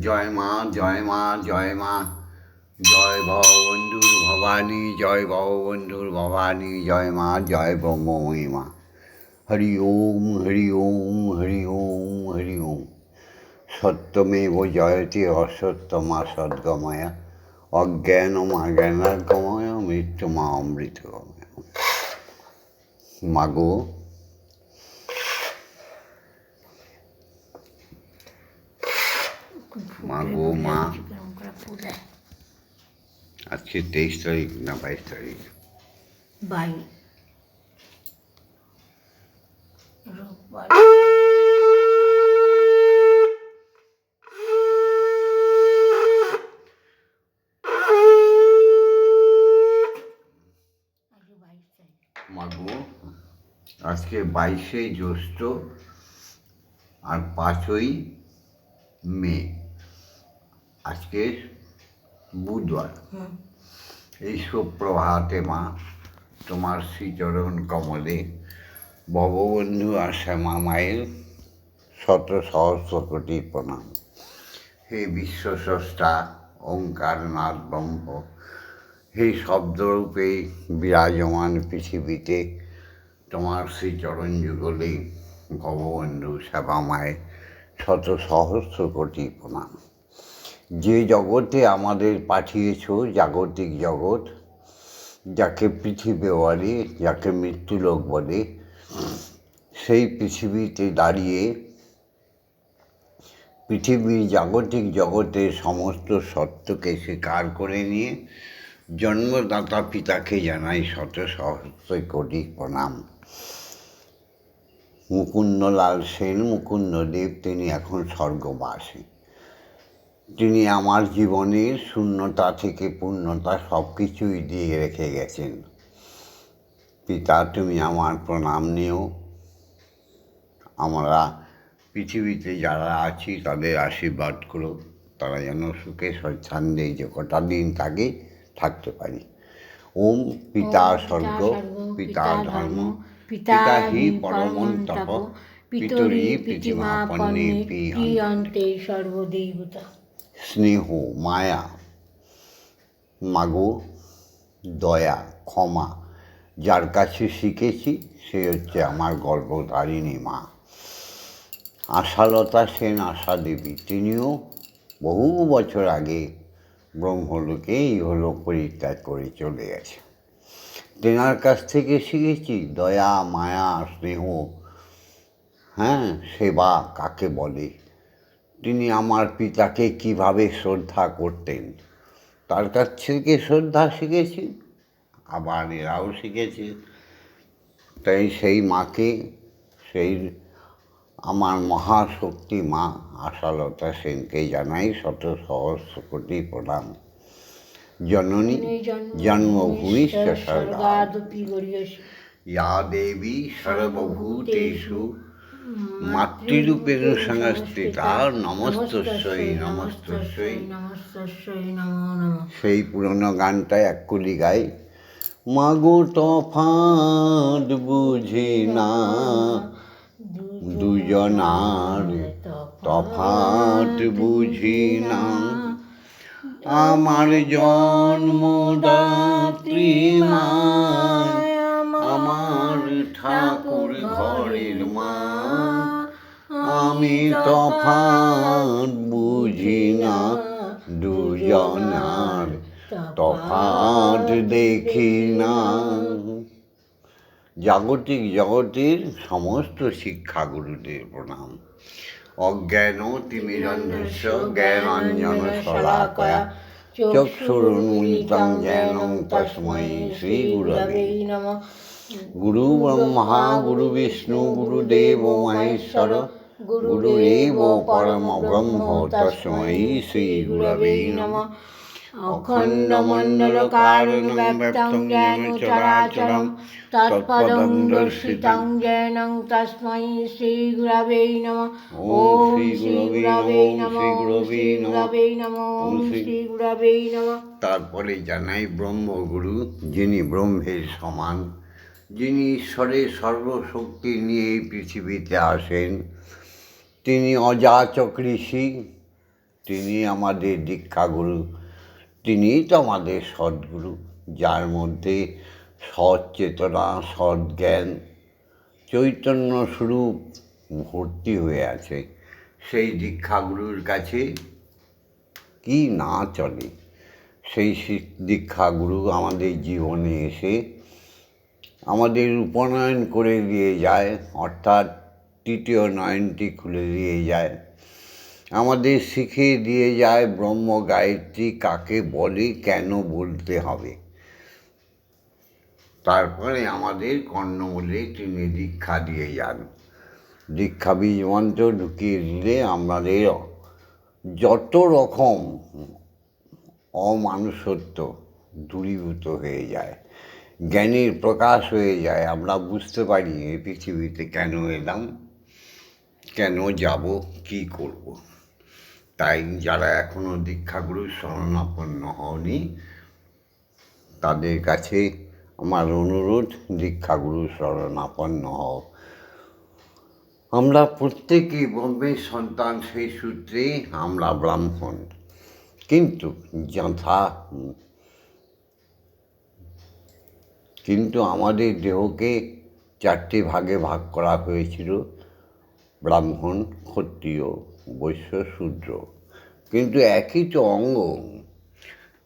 জয় মা জয় মা জয় মা। জয় ভববন্ধুর ভবানী, জয় ভববন্ধুর ভবানী, জয় মা, জয় ব্রহ্মময়ী মা। হরি ওম হরি ওম হরি ওম হরি ওম। সত্যমেব জয়তে অসত্যমা সদ্গময়া। অজ্ঞানমা জ্ঞানার্গময় মৃত্যুমা অমৃতগময়। মাগো মা। গো মা আজকে তেইশ তারিখ না বাইশ তারিখ? রোববার। বাইশ মাগো আজকে বাইশে জ্যৈষ্ঠ আর পাঁচই মে। আজকে বুধবার। এই সুপ্রভাতে মা তোমার শ্রীচরণ কমলে ভববন্ধু আর শ্যামা মায়ের শত সহস্র কোটি প্রণাম। হে বিশ্বস্রষ্টা ওঙ্কার নাথ ব্রহ্ম হে শব্দরূপে বিরাজমান পৃথিবীতে তোমার শ্রীচরণ যুগলে ভববন্ধু শ্যামা মায়ের শত সহস্র কোটি প্রণাম। যে জগতে আমাদের পাঠিয়েছ জাগতিক জগৎ, যাকে পৃথিবী বলে, যাকে মৃত্যুলোক বলে, সেই পৃথিবীতে দাঁড়িয়ে পৃথিবীর জাগতিক জগতের সমস্ত সত্যকে স্বীকার করে নিয়ে জন্মদাতা পিতাকে জানাই শত সহস্র কোটি প্রণাম। মুকুন্দলাল সেন, মুকুন্দদেব, তিনি এখন স্বর্গবাসী। তিনি আমার জীবনের শূন্যতা থেকে পূর্ণতা সব কিছুই দিয়ে রেখে গেছেন। পিতা তুমি আমার প্রণাম নিও। আমরা পৃথিবীতে যারা আছি তাদের আশীর্বাদ করো। তারা যেন সুখে স্বচ্ছন্দে যে কটা দিন থাকে থাকতে পারি। ওম পিতা স্বর্গ পিতা ধর্ম পিতা হি পরমন্তপ পিতরি পিতিমা পন্নে পিয়ন্তে। সর্বদেবতা। স্নেহ, মায়া, মাগো, দয়া, ক্ষমা, যার কাছে শিখেছি, সে হচ্ছে আমার গর্ভধারিণী মা। আশালতা সেন, আশা দেবী, তিনিও বহু বছর আগে ব্রহ্মলোকে ইহলোক পরিত্যাগ করে চলে গেছে তেনার কাছ থেকে শিখেছি, দয়া, মায়া, স্নেহ হ্যাঁ সেবা কাকে বলে? তিনি আমার পিতাকে কীভাবে শ্রদ্ধা করতেন। তার কাছ থেকে শ্রদ্ধা শিখেছি আবার এরাও শিখেছে। তাই সেই মাকে সেই আমার মহাশক্তি মা আশালতা সেনকে জানাই শত সহস্র কোটি প্রণাম। জননী জন্মভূমি স্বর্গাদ স্বর্গাদপি গরিয়সী দেবী সর্বভূতেষু মাতৃরূপেণ সংস্থিতা। নমস্তস্যই নমস্তস্যই। নমস্তস্যই নমো নমঃ। সেই পুরনো গানটা এক কুলি গাই। মাগো তফাৎ বুঝি না। দুজনার তফাৎ বুঝি না। আমার জন্মদাত্রী মা আমার ঠাকুর ঘরের মা। আমি তফাৎ বুঝি না, দুজনার তফাৎ দেখি না। জাগতিক জগতের সমস্ত শিক্ষা গুরুদের প্রণাম। অজ্ঞান তিমিরন্ধস্য জ্ঞানাঞ্জন শলাকয়া জ্ঞানং তস্मै শ্রীগুরবে। নমঃ গুরু ব্রহ্মা, গুরু বিষ্ণু, গুরুদেব, মহেশ্বর গুরুরেব পরম ব্রহ্ম তস্মৈ শ্রী গুরবে নম অখণ্ড মন্ডল কারণ ব্যক্তং জ্ঞান চরাচরম তৎপদং দর্শিতং জ্ঞানং তস্মৈ শ্রী গুরবে নম ওম শ্রী গুরবে নম শ্রী গুরবে নম শ্রী গুরবে নম তারপরে জানাই ব্রহ্মগুরু যিনি ব্রহ্মের সমান যিনি ঈশ্বরের সর্বশক্তি নিয়ে এই পৃথিবীতে আসেন তিনি অযাচক ঋষি তিনি আমাদের দীক্ষাগুরু তিনিই তো আমাদের সদ্গুরু, যার মধ্যে সৎ চেতনা সৎ জ্ঞান চৈতন্য স্বরূপ ভর্তি হয়ে আছে। সেই দীক্ষাগুরুর কাছে কি না চলে? সেই দীক্ষাগুরু আমাদের জীবনে এসে আমাদের উপনয়ন করে দিয়ে যায়, অর্থাৎ তৃতীয় নয়নটি খুলে দিয়ে যায়। আমাদের শিখিয়ে দিয়ে যায় ব্রহ্ম গায়ত্রী কাকে বলে, কেন বলতে হবে। তারপরে আমাদের কর্ণমূলে তিনি দীক্ষা দিয়ে যান। দীক্ষা বীজ মন্ত্র ঢুকিয়ে দিলে আমাদের যত রকম অমানুষত্ব দূরীভূত হয়ে যায়, জ্ঞানের প্রকাশ হয়ে যায়, আমরা বুঝতে পারি এই পৃথিবীতে কেন এলাম। কেন যাব, কি করব? তাই যারা এখনও দীক্ষাগুরু শরণাপন্ন হওনি, তাদের কাছে আমার অনুরোধ দীক্ষাগুরুর শরণাপন্ন হও। আমরা প্রত্যেকেই ব্রহ্মের সন্তান, সেই সূত্রে আমরা ব্রাহ্মণ। কিন্তু যথা, কিন্তু আমাদের দেহকে চারটি ভাগে ভাগ করা হয়েছিল। ব্রাহ্মণ, ক্ষত্রিয়, বৈশ্য, শূদ্র। কিন্তু একই তো অঙ্গ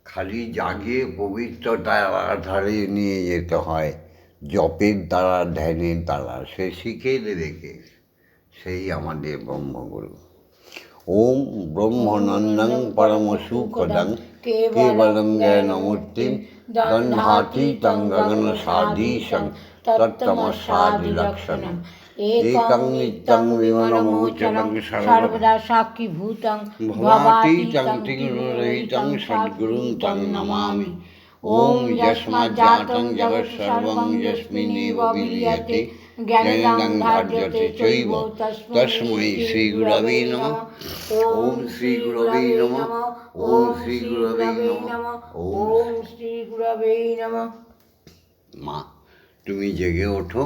খালি জাগিয়ে পবিত্রতার ধারে নিয়ে যেতে হয়, জপের দ্বারা, ধ্যানের দ্বারা। সে শিখে দেবে সেই আমাদের ব্রহ্মগুরু। ওম ব্রহ্মনন্দং পরম সুখদং, কেবলং জ্ঞানমূর্তিম দণ্ডাতি তং গগন সাধীশং তত্তমসাদিলক্ষণম एकं नित्यं विमलमोचनं सर्वदा साक्षिभूतं भवाति तं तिरुरहितं सद्गुरुं तं नमामि ॐ यस्माज्जातं जगत्सर्वं यस्मिन्नेव विलीयते ज्ञानदां धार्यते चैव तस्मै श्रीगुरवे नमः ॐ श्रीगुरवे नमः ॐ श्रीगुरवे नमः ॐ श्रीगुरवे नमः মা তুমি জেগে ওঠো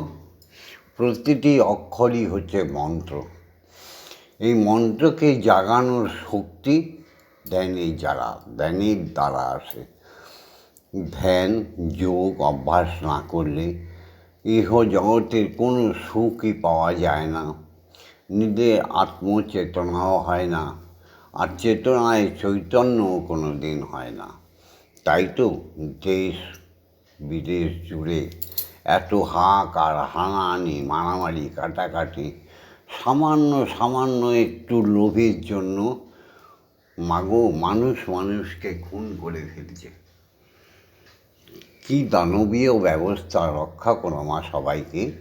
প্রতিটি অক্ষরই হচ্ছে মন্ত্র। এই মন্ত্রকে জাগানোর শক্তি ধ্যানের যারা, ধ্যানের দ্বারা আসে। ধ্যান, যোগ, অভ্যাস না করলে ইহ জগতের কোনো সুখই পাওয়া যায় না। নিজের আত্মচেতনাও হয় না। আর চেতনায় চৈতন্যও কোনো দিন হয় না। তাই তো দেশ বিদেশ জুড়ে এত হাঁক আর হানাহানি মারামারি, কাটাকাটি, সামান্য সামান্য একটু লোভের জন্য মাগো মানুষ মানুষকে খুন করে ফেলছে। কি দানবীয় ব্যবস্থা রক্ষা করো মা সবাইকে।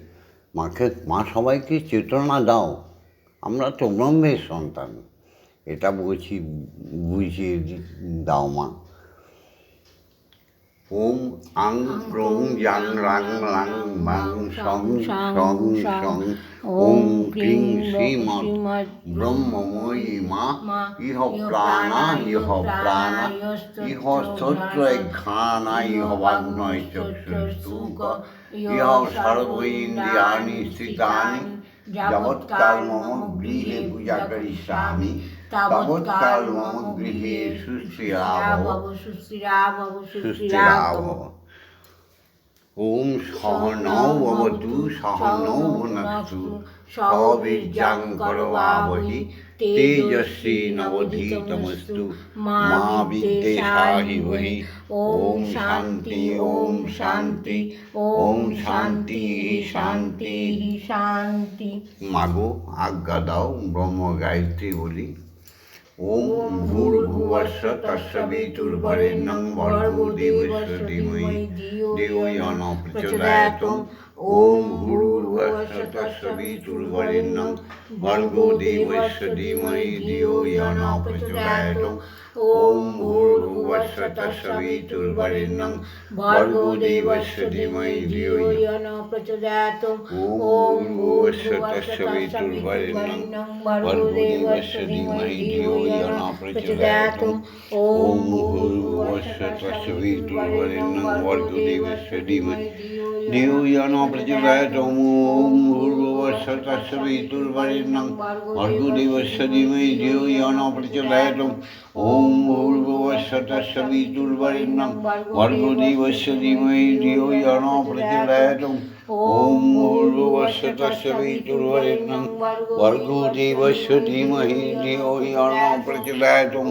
মাকে, মা সবাইকে চেতনা দাও। আমরা তো ব্রহ্মের সন্তান। এটা বলছি বুঝিয়ে দাও মা। ওম আং ক্রং জাং রাং লাং মাং সং সং সং ওম ক্রিং শ্রীমৎ ব্রহ্মময়ী মা ইহ প্রাণা ইহ প্রাণা ইহ স্তোত্র ঘ্রাণা ইহ বাগ্নয় চক্ষুস্তূক ইহ সর্ব ইন্দ্রিয়াণি স্থিতানি যাবৎকাল মম গৃহে পূজা করিষ্যামি তাবৎকাল মম গৃহে সুস্থিরাভব সুস্থিরাভব ওম সহনৌ ভবতু সহনৌ ভুনস্তু সবীর্যাং করবাবহি তেজস্বী নবধীতমস্তু। মা বিদ্বেষাহি বহি ওম শান্তি ওম শান্তি ওম শান্তি শান্তি শান্তি। মাগো আজ্ঞা দাও ব্রহ্ম গায়ত্রী বলি। ওম ভূর্ভুবস্ব তস্য বিতুর্বরেণ্যং ভর্গো দেবস্য ধীমহি দেবো জন প্রচোদয়াতম। ওম ॐ भूर्भुवस्सतस्सवितुर्वरेण्यं भर्गो देवस्य धीमहि धियो यो न प्रचोदयात् ॐ भूर्भुवस्सतस्सवितुर्वरेण्यं भर्गो देवस्य धीमहि धियो यो ॐ भूर्भुवस्सतस्सवितुर्वरेण्यं भर्गो देवस्य धीमहि धियो यो ॐ भूर्भुवस्सतस्सवितुर्वरेण्यं भर्गो देवस्य धीमहि দেওয়ানপ্রতিভায়তম ওম ভূর্ভুবস্য তস্য পিতুর্বরেণ্যং অর্ঘু দেবস্য ধীমহি দেওয়ানপ্রতিভায়তম ওম ভূর্ভুবস্য তস্য পিতুর্বরেণ্যং অর্ঘু দেবস্য ধীমহি দেওয়ানপ্রতিভায়তম ওম ভূর্ভুবস্য তস্য পিতুর্বরেণ্যং অর্ঘু দেবস্য ধীমহি দেওয়ানপ্রতিভায়তম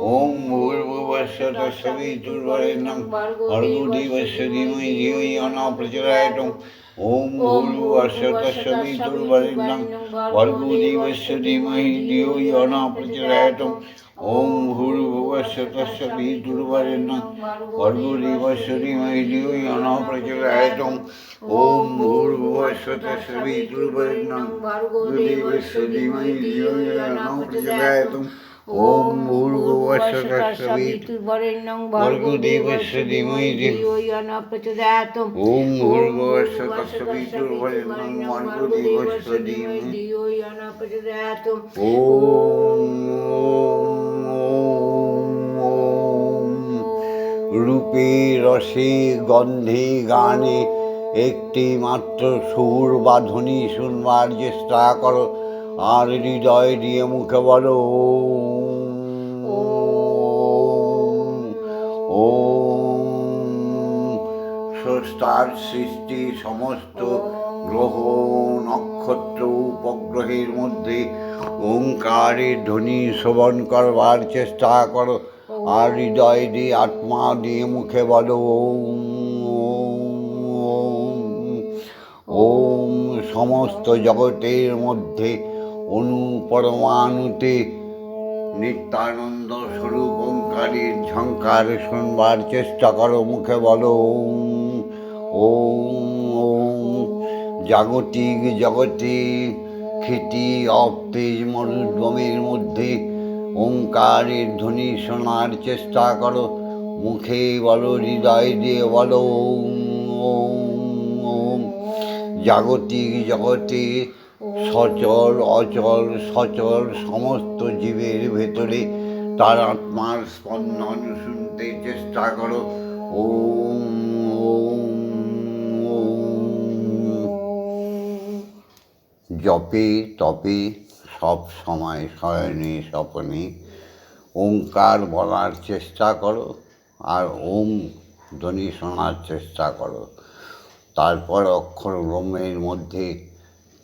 भूर्भुवस्व तस्य वितुर्वरेण्यं भर्गोदेवस्य धीमहि धियो यो न प्रचोदयात् ॐ भूर्भुवस्व तस्य वितुर्वरेण्यं भर्गोदेवस्य धीमहि धियो यो न प्रचोदयात् ॐ भूर्भुवस्व तस्य वितुर्वरेण्यं भर्गोदेवस्य धीमहि धियो यो न प्रचोदयात् भर्गोदेवस्य धीमहि धियो ॐ भूर्भुवस्व तस्य वितुर्वरेण्यं भर्गोदेवस्य धीमहि धियो धियो न प्रचोदयात् ॐ भूर्भुवस्व तस्य वितुर्वरेण्यं भर्गोदेवस्य धीमहि धियो न प्रचोदयात् রূপে রসে গন্ধে গানে একটি মাত্র সুর বা ধ্বনি শুনবার চেষ্টা করো আর হৃদয় দিয়ে মুখে বলো ও স্রষ্টার সৃষ্টি সমস্ত গ্রহ নক্ষত্র উপগ্রহের মধ্যে ওঙ্কারের ধ্বনি শ্রবণ করবার চেষ্টা করো। আর হৃদয় দিয়ে আত্মা দিয়ে মুখে বলো ওম, ওম সমস্ত জগতের মধ্যে অনু পরমাণুতে নিত্যানন্দ স্বরূপ ওঙ্কারের ঝঙ্কার শুনবার চেষ্টা করো মুখে বলো, ওম ওম জাগতিক জগতে খ্যাতি অপ্তেজ মরুদ্গমের মধ্যে ওঙ্কারের ধ্বনি শোনার চেষ্টা করো, মুখে বলো, হৃদয় দিয়ে বলো, ওম ওম ওম, জাগতিক জগতে সচল, অচল, সচল সমস্ত জীবের ভেতরে তার আত্মার স্পন্দন শুনতে চেষ্টা করো। ওম জপে তপে সব সময় শয়নে স্বপনে। ওঙ্কার বলার চেষ্টা করো আর ওম ধ্বনি শোনার চেষ্টা করো। তারপর অক্ষর ব্রহ্মের মধ্যে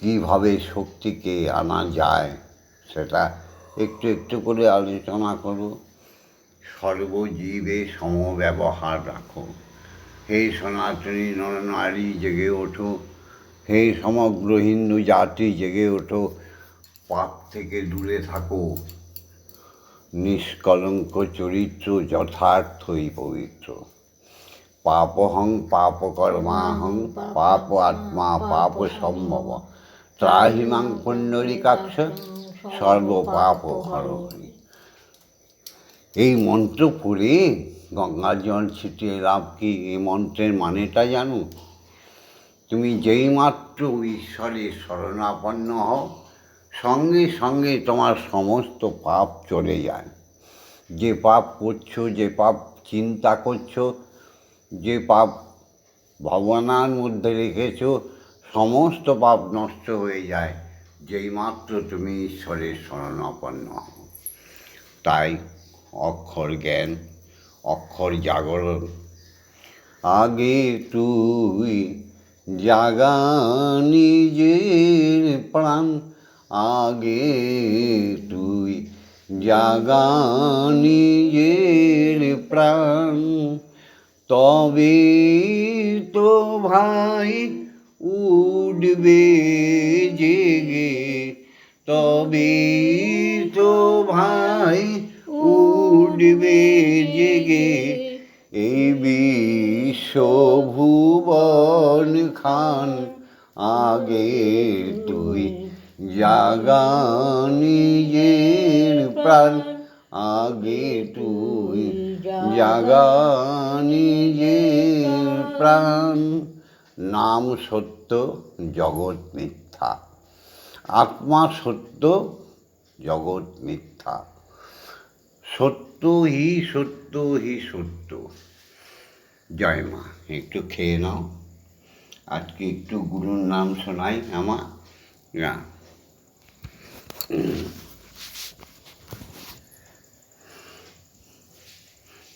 কীভাবে শক্তিকে আনা যায় সেটা একটু একটু করে আলোচনা করো। সর্বজীবে সমব্যবহার রাখো। হে সনাতনী নরনারী জেগে ওঠো। হে সমগ্র হিন্দু জাতি জেগে ওঠো। পাপ থেকে দূরে থাকো। নিষ্কলঙ্ক চরিত্র যথার্থই পবিত্র। পাপহং পাপকর্মাহং পাপ আত্মা পাপ সম্ভব। ত্রাহিমাং পুণ্ডরিকাক্ষ সর্ব পাপ হরি এই মন্ত্র পড়ে গঙ্গা জল ছিটিয়ে লাভ কি? এই মন্ত্রের মানেটা জানো? তুমি যেই মাত্র ঈশ্বরের শরণাপন্ন হও সঙ্গে সঙ্গে তোমার সমস্ত পাপ চলে যায়। যে পাপ করছ যে পাপ চিন্তা করছ যে পাপ ভাবনার মধ্যে রেখেছো সমস্ত পাপ নষ্ট হয়ে যায় যেই মাত্র তুমি ঈশ্বরের শরণাপন্ন হও। তাই অক্ষর জ্ঞান, অক্ষর জাগরণ, আগে তুই জাগা নিজের প্রাণ, আগে তুই জাগা নিজের প্রাণ। তবে তো ভাই উঠবে জেগে, তবে তো ভাই উঠবে জেগে। এই বিশ্বভুবন খান, আগে তুই জাগা নিজের প্রাণ। আগে তুই জাগা নিজের প্রাণ। নাম সত্য, জগৎ মিথ্যা। আত্মা সত্য, জগৎ মিথ্যা। সত্য হি সত্য হি সত্য। জয় মা, একটু খেয়ে নাও। আজকে একটু গুরুর নাম শোনাই আমার। না।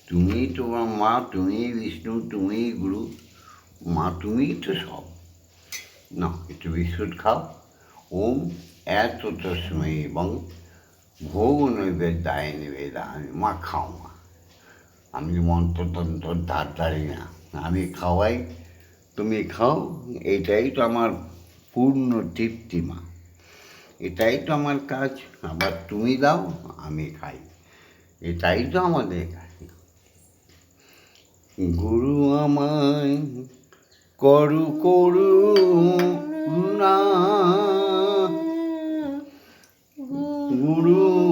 তুমি তোমার মা, তুমি বিষ্ণু, তুমি গুরু। মা তুমিই তো সব। না, একটু বিস্কুট খাও। ওম এত তসময় এবং ভোগ নৈবেদ্যায় নিবেদায়। মা, খাও মা। আমি মন্ত্রতন্ত্র ধার ধারি না। আমি খাওয়াই, তুমি খাও। এটাই তো আমার পূর্ণ তৃপ্তি মা। এটাই তো আমার কাজ। আবার তুমি দাও, আমি খাই। এটাই তো আমাদের কাজ। গুরু আমায় করু করু না গুরু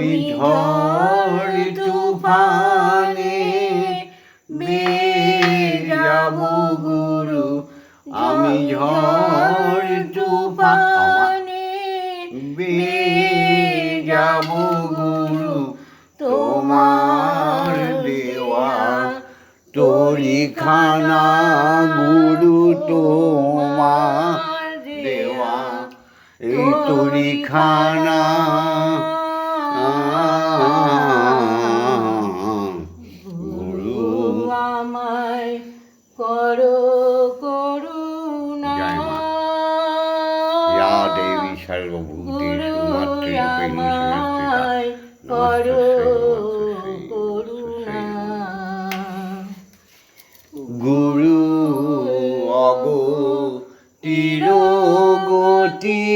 আমি ঝড় তুফানে যাব গুরু, আমি ঝড় তুফানে যাব গুরু, তোমার দেওয়া তোরি খানা গুরু, তোমার দেওয়া এই তোরি খানা আমায় করো করুণা। ইয়া দেবী সর্বভূতেষু করো গুরু অগতির গতি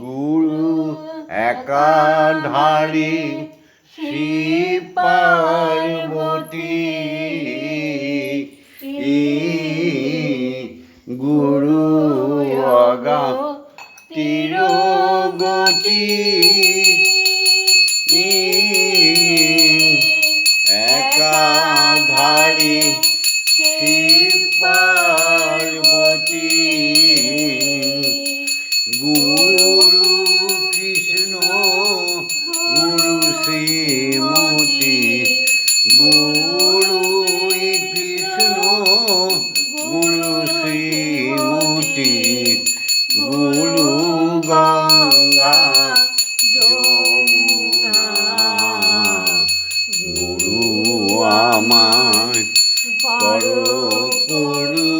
গুরু একাধারী অগা তিরগতি একাধারী শ্রী পার্বতী গুরু কৃষ্ণ গুরু শ্রীমতী গঙ্গা যমুনা গুরু আমায় করো।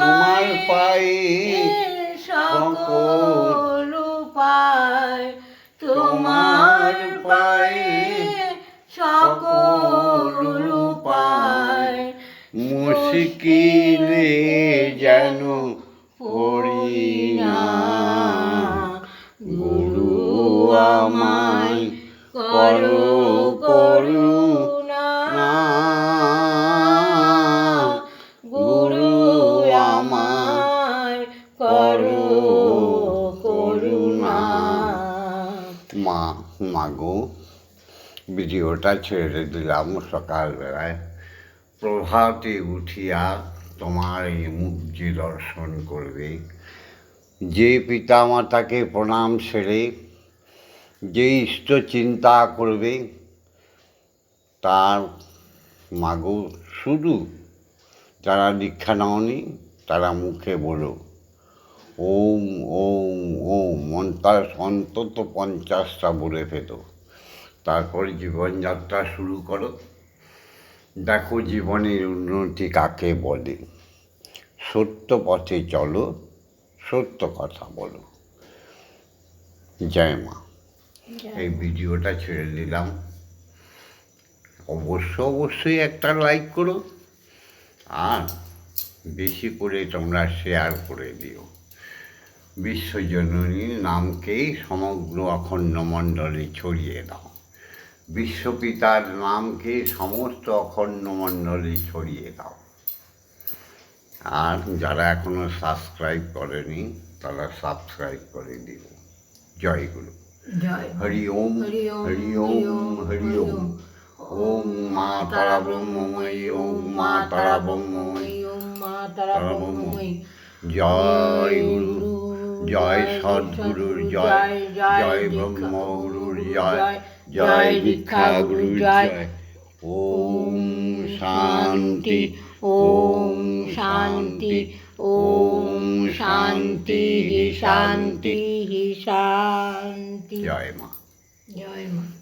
তোমার পায়ে সকল মাগো ভিডিওটা ছেড়ে দিলাম সকালবেলায়। প্রভাতে উঠিয়া তোমার এই মুখ যে দর্শন করবে। যে পিতামাতাকে প্রণাম সেরে যে ইষ্ট চিন্তা করবে, তার মাগো শুধু যারা দীক্ষা নাওনি, তারা মুখে বলো। ওম ওম ওম মন্ত্র অন্তত পঞ্চাশটা বলে ফেতো তারপরে জীবনযাত্রা শুরু করো। দেখো জীবনের উন্নতি কাকে বলে। সত্য পথে চলো সত্য কথা বলো। জয় মা। এই ভিডিওটা ছেড়ে দিলাম। অবশ্য অবশ্যই একটা লাইক করো। আর বেশি করে তোমরা শেয়ার করে দিও। বিশ্বজননীর নামকেই সমগ্র অখণ্ড মণ্ডলে ছড়িয়ে দাও। বিশ্বপিতার নামকে সমস্ত অখণ্ড মণ্ডলে ছড়িয়ে দাও। আর যারা এখনও সাবস্ক্রাইব করেনি তারা সাবস্ক্রাইব করে দিন জয় গুরু। হরি ওম হরি ওম, হরি ওম হরি ওম। ওম। মা তারা ব্রহ্মময়ী ওম মা তারা ব্রহ্মময়ী ওম মা তারা ব্রহ্মময়ী জয় গুরু। জয় সদ্গুরুর জয় জয় ব্রহ্মগুরুর জয় জয় দীক্ষা গুরুর জয়। ওম শান্তি ওম শান্তি ওম শান্তি। শান্তি শান্তি। জয় মা। জয় মা।